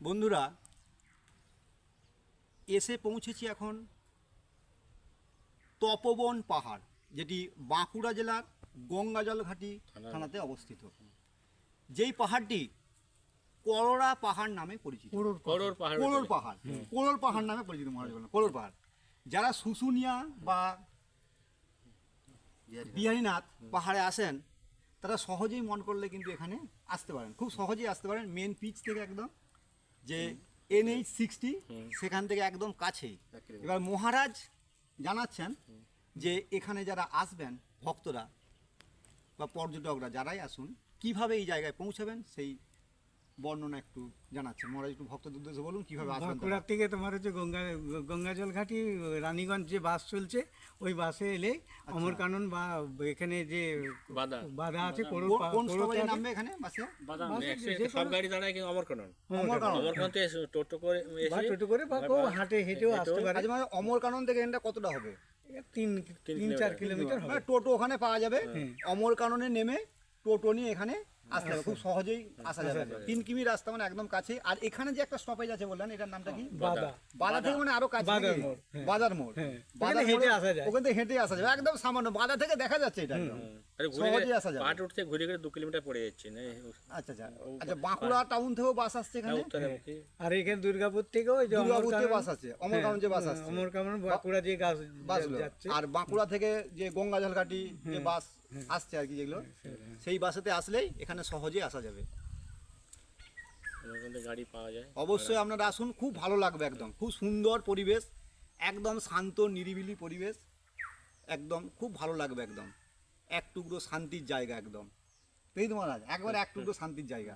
বন্ধুরা এসে পৌঁছেছি এখন তপবন পাহাড় যেটি বাঁকুড়া জেলার গঙ্গাজল ঘাটি থানাতে অবস্থিত। যেই পাহাড়টি করোড়া পাহাড় নামে পরিচিত। করোর পাহাড়। কোলোর পাহাড় নামে পরিচিত মহারাজ পাহাড়। যারা শুশুনিয়া বা বিহারীনাথ। পাহাড়ে আসেন তারা সহজেই মন করলে কিন্তু এখানে আসতে পারেন। খুব সহজেই আসতে পারেন মেন পিচ থেকে একদম। যে এনএইচ সিক্সটি সেখান থেকে একদম কাছেই। এবার মহারাজ জানাচ্ছেন যে এখানে যারা আসবেন ভক্তরা বা পর্যটকরা যারাই আসুন কীভাবে এই জায়গায় পৌঁছাবেন সেই বর্ণনা একটু জানাচ্ছেন। মহারাজ একটু ভক্তদের উদ্দেশ্যে বলুন কীভাবে আসবেন বাঁকুড়ার থেকে তোমার হচ্ছে গঙ্গা গঙ্গাজল ঘাটি রানীগঞ্জ যে বাস চলছে ওই বাসে এলে আচ্ছা। অমরকানন বা এখানে যে বাধা। আছে করো কোন- কোন সবাই নামবে এখানে বাসে? বাদাম বাসে একসাথে যে সব গাড়ি দাঁড়ায় কিন্তু অমরকানন। অমরকানন। অমরকানন তো এসে টোটো করে বা টোটো করে বা কেউ হাটে হেঁটেও আসতে পারে। আচ্ছা মানে অমর কানন থেকে এখানটা কতটা হবে? তিন তিন চার কিলোমিটার। মানে টোটো ওখানে পাওয়া যাবে অমর কাননে নেমে টোটো নিয়ে এখানে আসতে হবে খুব সহজেই আসা যাবে। তিন কিমি রাস্তা মানে একদম কাছে। আর এখানে যে একটা স্টপেজ আছে বললেন এটার নামটা কি? বাজার থেকে মানে আরও কাছে বাজার মোড়, হ্যাঁ। বাজার মোড়। হ্যাঁ। বাজার হেঁটে আসা যায়। ওখান থেকে হেঁটে আসা যাবে। একদম সামান্য। বাজার থেকে দেখা যাচ্ছে এটা একদম। আরে ঘুরে সহজেই আসা যাবে। পাহাড় উঠতে ঘুরে গেলে দু কিলোমিটার পড়ে যাচ্ছে আচ্ছা আচ্ছা। আচ্ছা বাঁকুড়া টাউন থেকেও বাস আসছে এখানে? আর এখানে দুর্গাপুর থেকেও দুর্গাপুর থেকে বাস আছে যে বাস হ্যাঁ, অমরকানন বাঁকুড়া যে যাচ্ছে। আর বাঁকুড়া থেকে যে গঙ্গা ঝালকাঠি যে বাস আসছে আর কি যেগুলো। সেই বাসেতে আসলেই এখানে সহজেই আসা যাবে। গাড়ি পাওয়া যায়। অবশ্যই আপনারা আসুন খুব ভালো লাগবে একদম। খুব সুন্দর পরিবেশ একদম শান্ত নিরিবিলি পরিবেশ একদম খুব ভালো লাগবে একদম। এক টুকরো শান্তির জায়গা একদম। তাই তো মহারাজ একবার এক টুকরো শান্তির জায়গা।